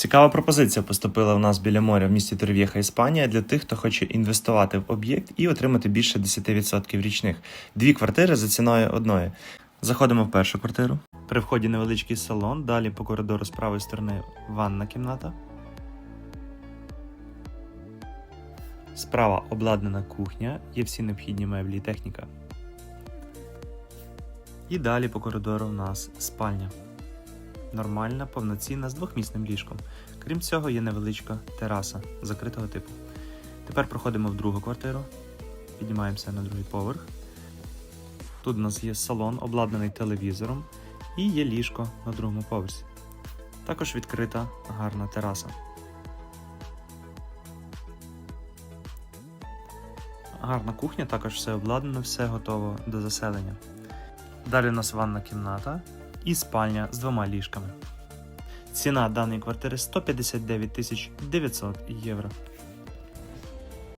Цікава пропозиція поступила в нас біля моря в місті Торв'єха, Іспанія для тих, хто хоче інвестувати в об'єкт і отримати більше 10% річних. Дві квартири за ціною одної. Заходимо в першу квартиру. При вході невеличкий салон, далі по коридору з правої сторони ванна кімната. Справа обладнана кухня, є всі необхідні меблі і техніка. І далі по коридору у нас спальня. Нормальна, повноцінна з двохмісним ліжком. Крім цього, є невеличка тераса закритого типу. Тепер проходимо в другу квартиру, піднімаємося на другий поверх. Тут у нас є салон, обладнаний телевізором, і є ліжко на другому поверсі. Також відкрита гарна тераса. Гарна кухня, також все обладнано, все готово до заселення. Далі у нас ванна кімната і спальня з двома ліжками. Ціна даної квартири 159 тисяч 900 євро.